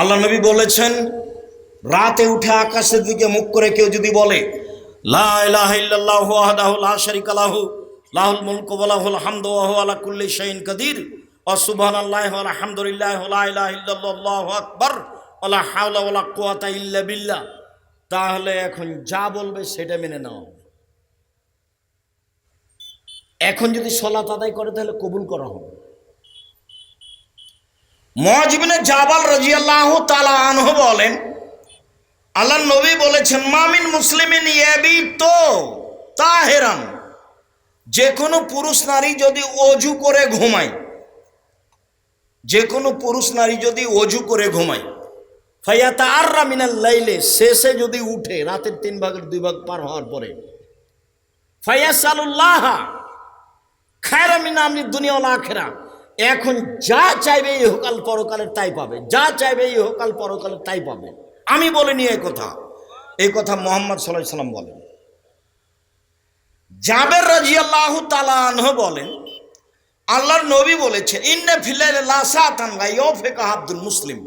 আল্লাহ নবী বলেছেন, রাতে উঠে আকাশের দিকে মুখ করে কেউ যদি বলে আলা কুল্লি কাদির, ওয়া সুবহানাল্লাহি ওয়া আলহামদুলিল্লাহি ওয়া লা ইলাহা ইল্লাল্লাহু আকবার, ওয়া লা হাওলা ওয়া লা কুওয়াতা ইল্লা বিল্লাহ। তাহলে এখন যা বলবে সেটা মেনে নাও। এখন যদি সলাত আদায় করে, তাহলে কবুল করা হবে। মজিবিনে জাবাল রাজিয়াল্লাহ তালা আনহ বলেন আল্লাহ নবী বলেছেন মামিন মুসলিমিন ইয়াবি তো তাহেরান যে কোনো পুরুষ নারী যদি অজু করে ঘুমায় যে কোনো পুরুষ নারী যদি অজু করে ঘুমায় ফাইয়াতা আর রামিনাল লাইলে, শেষে যদি উঠে, রাতের তিন ভাগের দুই ভাগ পার হওয়ার পরে ফাইয়াসালুল্লাহ খায়রামিনা আমি দুনিয়া আখেরা এখন যা চাইবে এই হোকাল পরকালের তাই পাবে। যা চাইবে এই হোকাল পরকালের তাই পাবে। আমি বলিনি এই কথা। এই কথা মোহাম্মদ সাল্লাহ সাল্লাম বলেন। জাবের রাজি আল্লাহ তালাহ বলেন, আল্লাহর নবী বলেছে, ইন্নে ফিলাইল লাসাতান গাইয়ফেকা আব্দুল মুসলিম।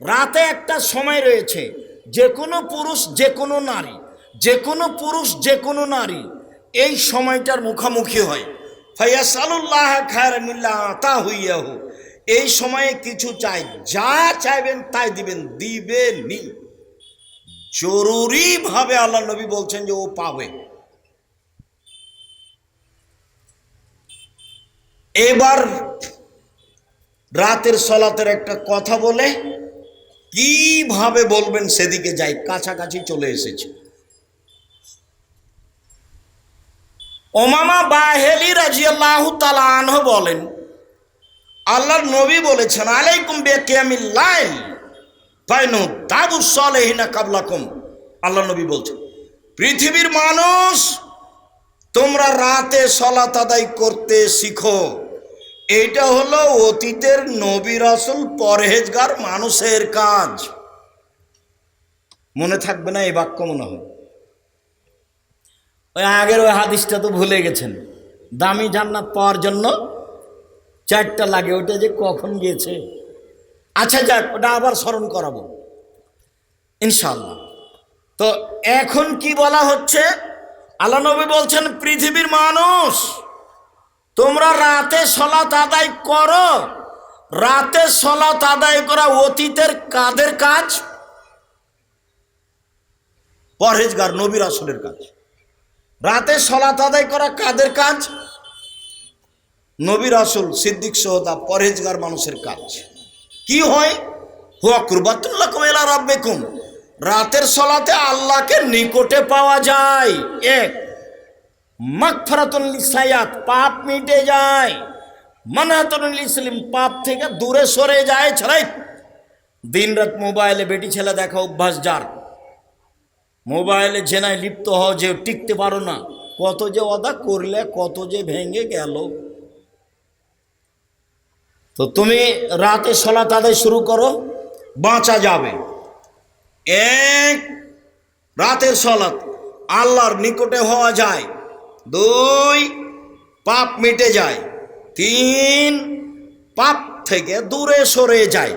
রাতে একটা সময় রয়েছে, যে কোনো পুরুষ, যে কোনো নারী, যে কোনো পুরুষ, যে কোনো নারী, এই সময়টার মুখামুখি হয়। ফাইয়াসালুল্লাহ খায়রানিল্লাহ তা হইয়াহু। এই সময়ে কিছু চাই, যা চাইবেন তাই দিবেন, দিবেনই। জরুরিভাবে আল্লাহ নবী বলছেন যে ও পাবে। এবার রাতের সলাতের একটা কথা বলে, কীভাবে বলবেন সেদিকে যাই, কাছাকাছি চলে এসেছে। ওমামা বাহেলি রাজিয়াল্লাহ তালা আনহ বলেন, আল্লাহর নবী বলেছেন, আলাইকুম বেকিয়ামিল লাইল ফাইনু তাবু সলেহিনা কাবলাকুম। আল্লাহ নবী বলছেন, পৃথিবীর মানুষ, তোমরা রাতে সলাত আদায় করতে শিখো। এইটা হলো অতীতের নবী রাসুল পরহেজগার মানুষের কাজ। মনে থাকবে না এই বাক্য মনে হয়। ওই আগের ওই হাদিসটা তো ভুলে গেছেন। দামি জান্নাত পাওয়ার জন্য চারটা লাগে ওইটা যে কখন গিয়েছে? আচ্ছা যাক, ওটা আবার স্মরণ করাবো। ইনশাল্লাহ তো এখন কি বলা হচ্ছে? আল্লাহ নবী বলছেন, পৃথিবীর মানুষ, তোমরা রাতে সলাত আদায় করো। রাতে সলাত আদায় করা অতীতের কাদের কাজ? পরহেজগার, নবীর আসলের কাজ। রাতে সলাত আদায় করা কাদের কাজ? নবীর আসল সিদ্দিক সহদা পরহেজগার মানুষের কাজ। কি হয়? হুয়া কুরবাতুল্লাহ কুমেলা রাব্বেকুম। রাতের সলাতে আল্লাহকে নিকটে পাওয়া যায়। এক মাগফারাতুল লিসায়াত পাপ মিটে যায়। মানহাতুল ইসলিম পাপ থেকে দূরে সরে যায়। ছাড়াই। দিন রাত মোবাইলে বেটি ছেলে দেখা অভ্যাস যার। মোবাইলে জেনায় লিপ্ত হও যে টিকতে পারো না। কত যে অদা করলে, কত যে ভেঙে গেল। তো তুমি রাতে সলা আদায় শুরু করো, বাঁচা যাবে। এক, রাতের সলাত আল্লাহর নিকটে হওয়া যায়। দুই, পাপ মিটে যায়। তিন, পাপ থেকে দূরে সরে যায়।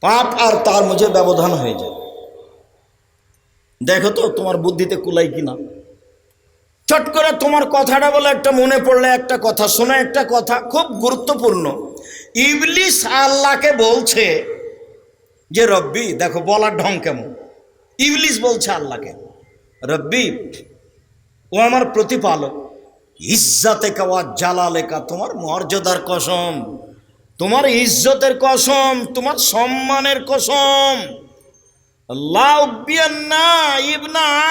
পাপ আর তার মধ্যে ব্যবধান হয়ে যায়। দেখো তো তোমার বুদ্ধিতে কুলাই কিনা। চট করে তোমার কথাটা বলে একটা মনে পড়লে একটা কথা, শোনা একটা কথা, খুব গুরুত্বপূর্ণ। ইবলিস আল্লাহকে বলছে যে, রব্বি, দেখো বলার ঢং কেমন। ইবলিস বলছে আল্লাহকে, রব্বি, ও আমার প্রতিপালক ইজ্জাতে কাওয়া জালালেকা, তোমার মর্যাদার কসম, তোমার ইজ্জতের কসম, তোমার সম্মানের কসম।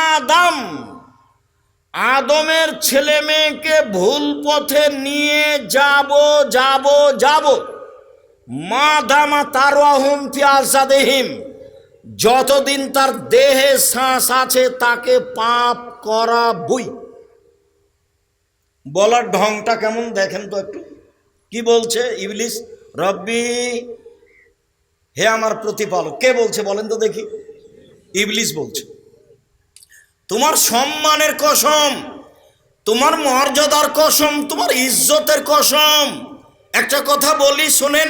আদম। আদমের ছেলে মেয়েকে ভুল পথে নিয়ে যাব যাব যাব। মা দামা তার আসাদেহিম যতদিন তার দেহে শ্বাস আছে, তাকে পাপ করা বই। বলার ঢংটা কেমন দেখেন তো একটু। কি বলছে ইবলিস? রব্বি, হে আমার প্রতিপালক। কে বলছে বলেন তো দেখি। ইবলিস বলছে, তোমার সম্মানের কসম, তোমার মর্যাদার কসম, তোমার ইজ্জতের কসম। একটা কথা বলি, শোনেন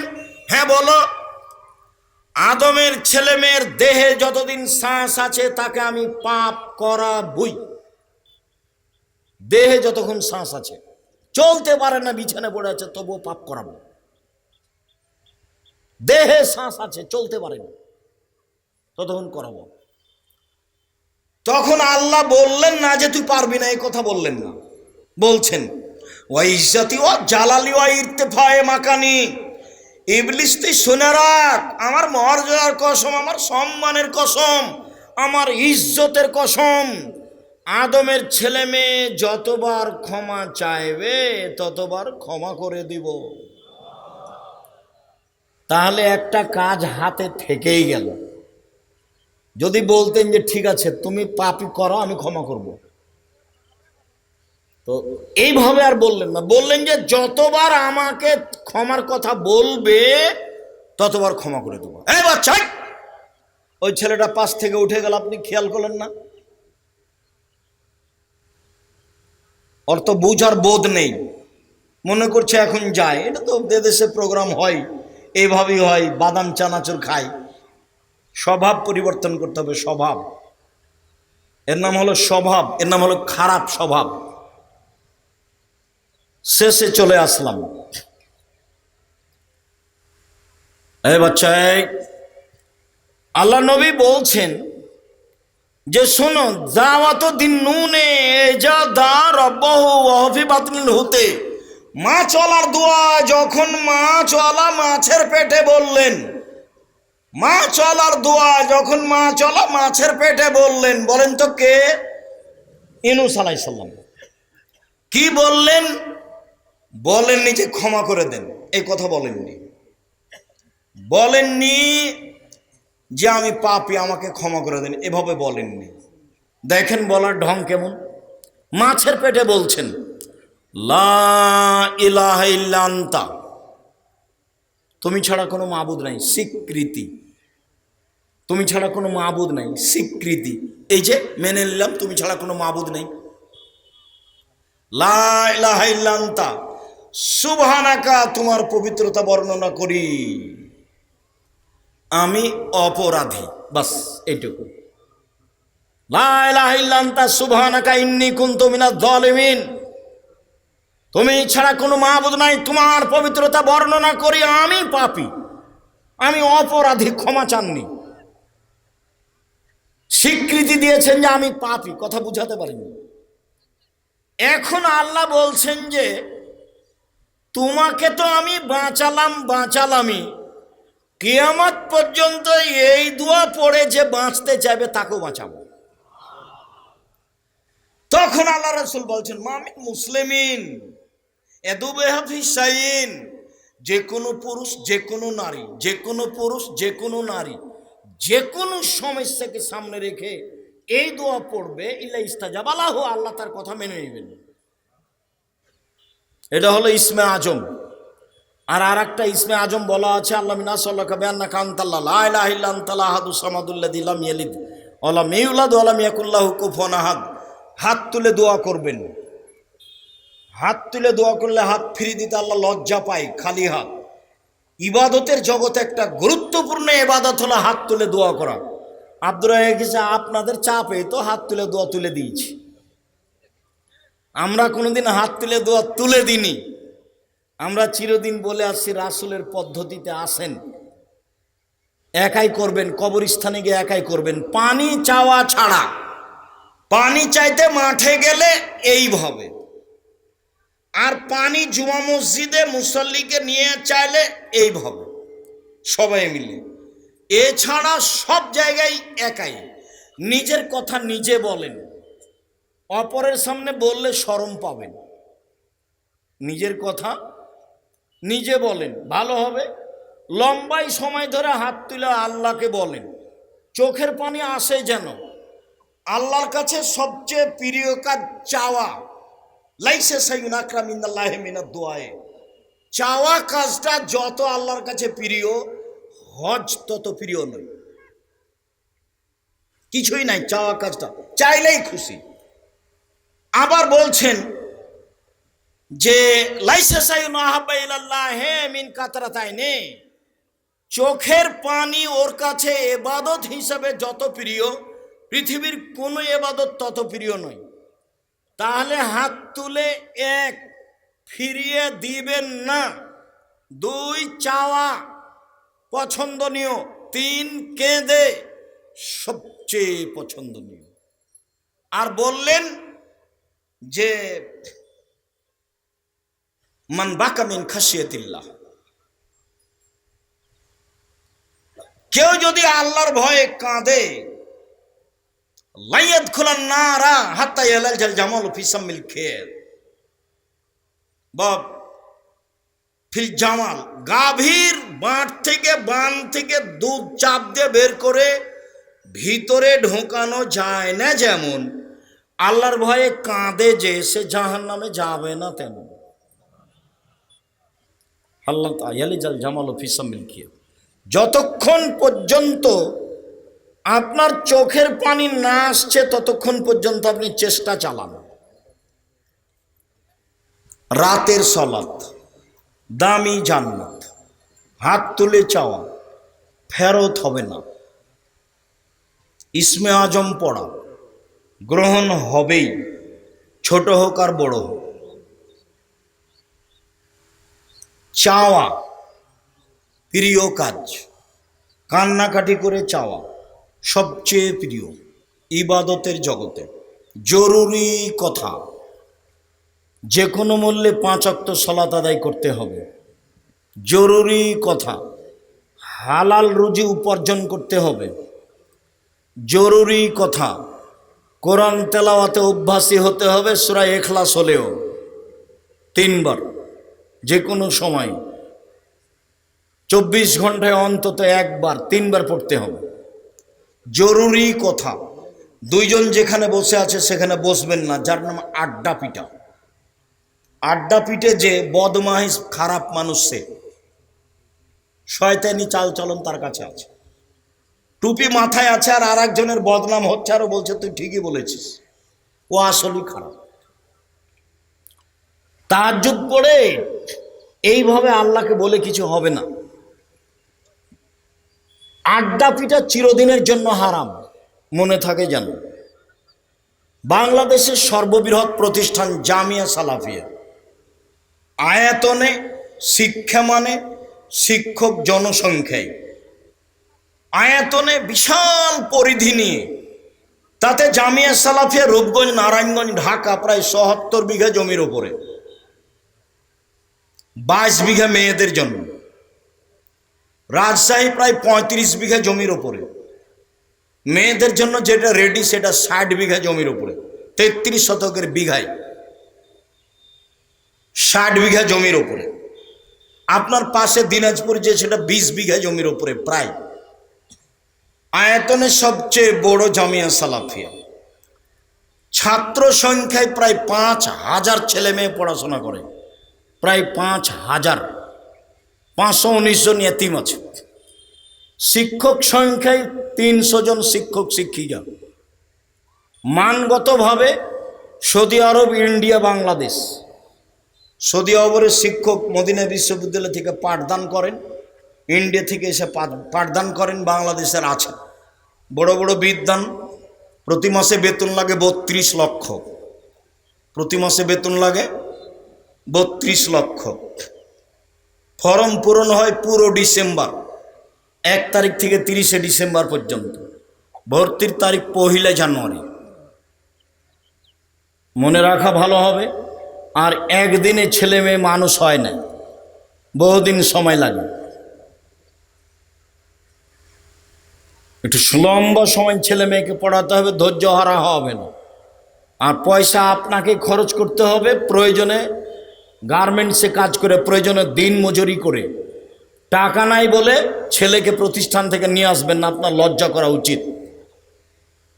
হ্যাঁ বলো। আদমের ছেলে মেয়ের দেহে যতদিন শ্বাস আছে, তাকে আমি পাপ করাবই দেহে যতক্ষণ শ্বাস আছে, চলতে পারে না, বিছানে পড়ে আছে, তবুও পাপ করাবো। দেহে শ্বাস আছে, চলতে পারে না, ততক্ষণ করাবো। তখন আল্লাহ বললেন না যে তুই পারবি না, এই কথা বললেন না। বলছেন, ওয়াইজাতি ও জালালি ওয়া ইরতেফায়ে মাকানি। ইবলিস তুই শুনে রাখ, আমার মর্যাদার কসম, আমার সম্মানের কসম, আমার ইজ্জতের কসম। আদমের ছেলে মেয়ে যতবার ক্ষমা চাইবে, ততবার ক্ষমা করে দিব। তাহলে একটা কাজ হাতে থেকেই গেল। যদি বলতেন যে ঠিক আছে, তুমি পাপি করো, আমি ক্ষমা করব। তো এইভাবে আর বললেন না। বললেন যে যতবার আমাকে ক্ষমার কথা বলবে, ততবার ক্ষমা করে দেবো। এই বাচ্চা, ওই ছেলেটা পাশ থেকে উঠে গেল, আপনি খেয়াল করলেন না? ওর তো বুঝার বোধ নেই। মনে করছে এখন যায়। এটা তো দেশে প্রোগ্রাম হয়। এইভাবেই হয়, বাদাম, চানাচুর খায়। স্বভাব পরিবর্তন করতে হবে, স্বভাব। এর নাম হলো স্বভাব, এর নাম হলো খারাপ স্বভাব। শেষে চলে আসলাম। এই বাচ্চা, এই আল্লাহ নবী বলছেন যে, শোনো, যাওয়াত দিন নুনে যা দা রব্বাহু বাতিল হতে। মাছওয়ালার দোয়া, যখন মাছওয়ালা মাছের পেটে বললেন মাছওয়ালার দোয়া, যখন মা চলা, মাছের পেটে বললেন, বলেন তো কে? ইনুস আলাইসাল্লাম কি বললেন? বলেননি যে ক্ষমা করে দেন এই কথা বলেননি। বলেননি যে আমি পাপি, আমাকে ক্ষমা করে দেন, এভাবে বলেননি। দেখেন বলার ঢং কেমন। মাছের পেটে বলছেন, লা তুমি ছাড়া কোনো মাবুদ নাই, স্বীকৃতি। তুমি ছাড়া কোনো মাবুদ নাই, স্বীকৃতি। এই যে মেনে নিলাম, তুমি ছাড়া কোনো মাবুদ নেই। লা ইলাহা ইল্লা আনতা সুবহানাকা, তোমার পবিত্রতা বর্ণনা করি। আমি অপরাধী, বাস এইটুকু। লা ইলাহা ইল্লা আনতা সুবহানাকা, ইন্নী কুনতু মিনাজ জালিমিন তুমি ছাড়া কোনো মাহবুদ নাই, তোমার পবিত্রতা বর্ণনা করি, আমি পাপি। আমি অপরাধী, ক্ষমা চাননি। স্বীকৃতি দিয়েছেন যে আমি পাপি, কথা বুঝাতে পারিনি। এখন আল্লাহ বলছেন যে, তোমাকে তো আমি বাঁচালাম, বাঁচালামই। কেয়ামত পর্যন্ত এই দোয়া পড়ে যে বাঁচতে চাইবে, তাকেও বাঁচাবো। তখন আল্লাহ রসুল বলছেন, মামিন মুসলিমিন যে কোনো পুরুষ, যে কোনো নারী, যে কোনো পুরুষ, যে কোনো নারী যে কোনো সমস্যাকে সামনে রেখে এই দোয়া পড়বে, ইল্লা ইস্তাজাব আল্লাহ আল্লাহ তার কথা মেনে নেবেন। এটা হলো ইসমে আজম। আর আর একটা ইসমে আজম বলা আছে, আল্লাহ মিনা সাল্লাহ বেআন্না কান্তাল্লাহ আহাদ। হাত তুলে দোয়া করবেন। হাত তুলে দোয়া করলে হাত ফিরিয়ে দিতে আল্লাহ লজ্জা পায়, খালি হাত। ইবাদতের জগতে একটা গুরুত্বপূর্ণ এবাদত হলো হাত তুলে দোয়া করা। আব্দুর গেছে আপনাদের চাপে তো হাত তুলে দোয়া তুলে দিয়েছি। আমরা কোনোদিন হাত তুলে দোয়া তুলে দিনি আমরা চিরদিন বলে আসছি, রাসুলের পদ্ধতিতে আসেন। একাই করবেন, কবরস্থানে গিয়ে একাই করবেন। পানি চাওয়া ছাড়া, পানি চাইতে মাঠে গেলে এইভাবে। আর পানি জুমা মসজিদে মুসল্লিকে নিয়ে চাইলে এইভাবে সবাই মিলে। এছাড়া সব জায়গায় একাই। নিজের কথা নিজে বলেন। অপরের সামনে বললে শরম পাবেন। নিজের কথা নিজে বলেন। ভালো হবে। লম্বাই সময় ধরে হাত তুলে আল্লাহকে বলেন। চোখের পানি আসে যেন। আল্লাহর কাছে সবচেয়ে প্রিয় কাজ চাওয়া। লাইসে সাইন আকরামিন্দাল্লাহ মিনাদ দোয়ায়ে। চাওয়া কাজটা যত আল্লাহর কাছে প্রিয়, হজ তত প্রিয় নয়। কিছুই নাই চাওয়া কাজটা, চাইলেই খুশি। আবার বলছেন যে চোখের পানি ওর কাছে এবাদত হিসাবে যত প্রিয়, পৃথিবীর কোনো এবাদত তত প্রিয় নয়। তাহলে হাত তুলে এক, ফিরিয়ে দিবেন না। দুই, চাওয়া পছন্দনীয়। তিন, কেঁদে সবচেয়ে পছন্দনীয়। আর বললেন যে, মান বাকামিন খাসিয়াতিল্লাহ কেউ যদি আল্লাহর ভয়ে কাঁদে না রা জামাল গাভীর বাঁট থেকে বান থেকে দুধ চাপ দিয়ে বের করে ভিতরে ঢোকানো যায় না যেমন, আল্লাহর ভয়ে কাঁদে যে সে জাহান নামে যাবে না তেমন। আল্লাহ জাল জামাল ফিসাম্মিল খের। যতক্ষণ পর্যন্ত আপনার চোখের পানি না আসছে ততক্ষণ পর্যন্ত আপনি চেষ্টা চালান। রাতের সলাত, দামি জান্নাত, হাত তুলে চাওয়া, ফেরত হবে না। ইসমে আজম পড়া, গ্রহণ হবেই, ছোট হোক আর বড় হোক। চাওয়া, প্রিয় কাজ, কান্নাকাটি করে চাওয়া। সবচেয়ে প্রিয় ইবাদতের জগতে জরুরি কথা। যে কোনো মূল্যে পাঁচ অক্ত সলাত আদায় করতে হবে। জরুরি কথা। হালাল রুজি উপার্জন করতে হবে। জরুরি কথা। কোরআন তেলাওয়াতে অভ্যাসী হতে হবে সুরা এখলাস হলেও। তিনবার। যে কোনো সময়। চব্বিশ ঘন্টায় অন্তত একবার তিনবার পড়তে হবে। জরুরি কথা। দুইজন যেখানে বসে আছে সেখানে বসবেন না। যার নাম আড্ডা পিটা। আড্ডা পিটে যে বদমাহিস খারাপ মানুষ সে, শয়তানি চাল চলন তার কাছে আছে। টুপি মাথায় আছে আর আর একজনের বদনাম হচ্ছে আরও বলছে, তুই ঠিকই বলেছিস। ও আসলেই খারাপ। তাজ্জুদ পড়ে এইভাবে আল্লাহকে বলে কিছু হবে না। আড্ডা পিটা চিরদিনের জন্য হারাম, মনে থাকে যেন। বাংলাদেশের সর্ববৃহৎ প্রতিষ্ঠান জামিয়া সালাফিয়া। আয়াতনে শিক্ষা মানে শিক্ষক জনসংখ্যায় আয়াতনে বিশাল পরিধি নিয়ে। তাতে জামিয়া সালাফিয়া রূপগঞ্জ, নারায়ণগঞ্জ, ঢাকা প্রায় সহাত্তর বিঘা জমির ওপরে বাইশ বিঘা মেয়েদের জন্য রাজশাহী প্রায় পঁয়ত্রিশ বিঘা জমির ওপরে। মেয়েদের জন্য যেটা রেডি সেটা ষাট বিঘা জমির ওপরে। তেত্রিশ শতকের বিঘায় ষাট বিঘা জমির ওপরে। আপনার পাশে দিনাজপুর যে সেটা বিশ বিঘা জমির ওপরে প্রায়। আয়তনে সবচেয়ে বড় জামিয়া সালাফিয়া। ছাত্র সংখ্যায় প্রায় পাঁচ হাজার ছেলে মেয়ে পড়াশোনা করে। প্রায় পাঁচ হাজার। পাঁচশো উনিশ জন এতিম আছে শিক্ষক সংখ্যায় তিনশো জন শিক্ষক শিক্ষিকা। মানগতভাবে Saudi Arab, India, Bangladesh. Saudi আরবের শিক্ষক মদিনা বিশ্ববিদ্যালয় থেকে পাঠদান করেন। ইন্ডিয়া থেকে এসে পাঠ- পাঠদান করেন, বাংলাদেশের আছে বড় বড় বিদ্যান, প্রতি মাসে বেতন লাগে বত্রিশ লক্ষ। প্রতি মাসে বেতন লাগে বত্রিশ লক্ষ। ফর্ম পূরণ হয় পুরো ডিসেম্বর, এক তারিখ থেকে তিরিশে ডিসেম্বর পর্যন্ত। ভর্তির তারিখ পহিলা জানুয়ারি। মনে রাখা ভালো হবে, আর একদিনে ছেলে মেয়ে মানুষ হয় না। বহুদিন সময় লাগে। একটু লম্বা সময় ছেলে মেয়েকে পড়াতে হবে, ধৈর্য হারা হবে না। আর পয়সা আপনাকে খরচ করতে হবে, প্রয়োজনে গার্মেন্টসে কাজ করে, প্রয়োজনে দিন মজুরি করে। টাকা নাই বলে ছেলেকে প্রতিষ্ঠান থেকে নিয়ে আসবেন না, আপনার লজ্জা করা উচিত।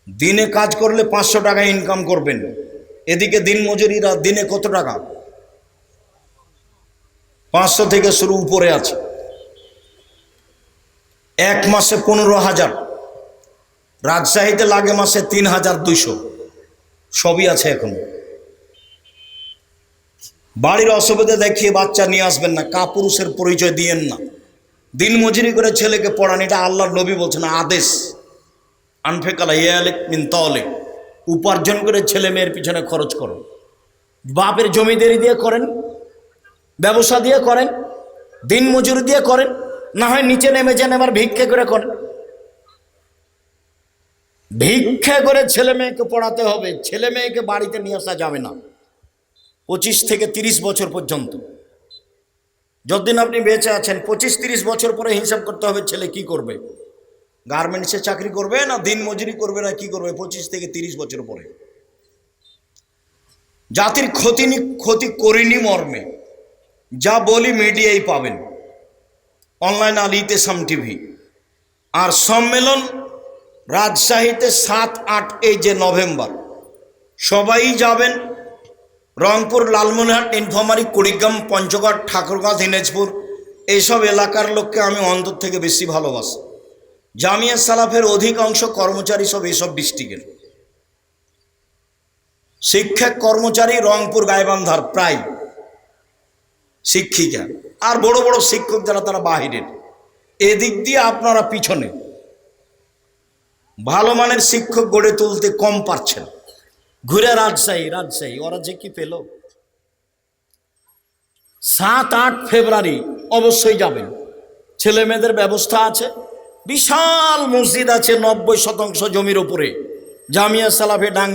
দিনে কাজ করলে পাঁচশো টাকা ইনকাম করবেন। এদিকে দিন মজুরিরা দিনে কত টাকা? পাঁচশো থেকে শুরু উপরে আছে। এক মাসে পনেরো হাজার। রাজশাহীতে লাগে মাসে তিন হাজার দুইশো। সবই আছে এখন। বাড়ির অসুবিধা দেখিয়ে বাচ্চা নিয়ে আসবেন না, কাপুরুষের পরিচয় দিয়েন না। দিন মজুরি করে ছেলেকে পড়ান, এটা আল্লাহর নবী বলছেন, আদেশ। আনফেকালা ইয়ালেক মিন তলেক। উপার্জন করে ছেলে মেয়ের পিছনে খরচ করো বাপের জমিদারি দিয়ে করেন, ব্যবসা দিয়ে করেন দিন মজুরি দিয়ে করেন, না হয় নিচে নেমে যান, এবার ভিক্ষে করে করেন। ভিক্ষা করে ছেলে মেয়েকে পড়াতে হবে, ছেলে মেয়েকে বাড়িতে নিয়ে আসা যাবে না। পঁচিশ থেকে তিরিশ বছর পর্যন্ত। যতদিন আপনি বেঁচে আছেন, পঁচিশ তিরিশ বছর পরে হিসাব করতে হবে ছেলে কি করবে। গার্মেন্টসে চাকরি করবে না, দিন মজুরি করবে না, কি করবে পঁচিশ থেকে তিরিশ বছর পরে? জাতির ক্ষতি ক্ষতি করিনি মর্মে। যা বলি মিডিয়ায় পাবেন। অনলাইন আলিতে সাম টিভি। আর সম্মেলন রাজশাহীতে সাত, আট, এই যে নভেম্বর, সবাই যাবেন। রংপুর, লালমনিরহাট নীলফামারী কুড়িগ্রাম, পঞ্চগড়, ঠাকুরগাঁও, দিনাজপুর, এইসব এলাকার লোককে আমি অন্তর থেকে বেশি ভালোবাসি। জামিয়া সালাফের অধিকাংশ কর্মচারী সব এইসব ডিস্ট্রিক্টের। শিক্ষক কর্মচারী রংপুর গাইবান্ধার প্রায় শিক্ষিকা। আর বড় বড় শিক্ষক যারা, তারা বাহিরের। এদিক দিয়ে আপনারা পিছনে। ভালো মানের শিক্ষক গড়ে তুলতে কম পারছেন। ঘুরে রাজশাহী রাজশাহী, ওরা যে কি পেল? সাত, আট ফেব্রুয়ারি অবশ্যই যাবেন। ছেলে মেয়েদের ব্যবস্থা আছে। বিশাল মসজিদ আছে নব্বই শতাংশ জমির উপরে। জামিয়া সালাফে ডাঙ্গি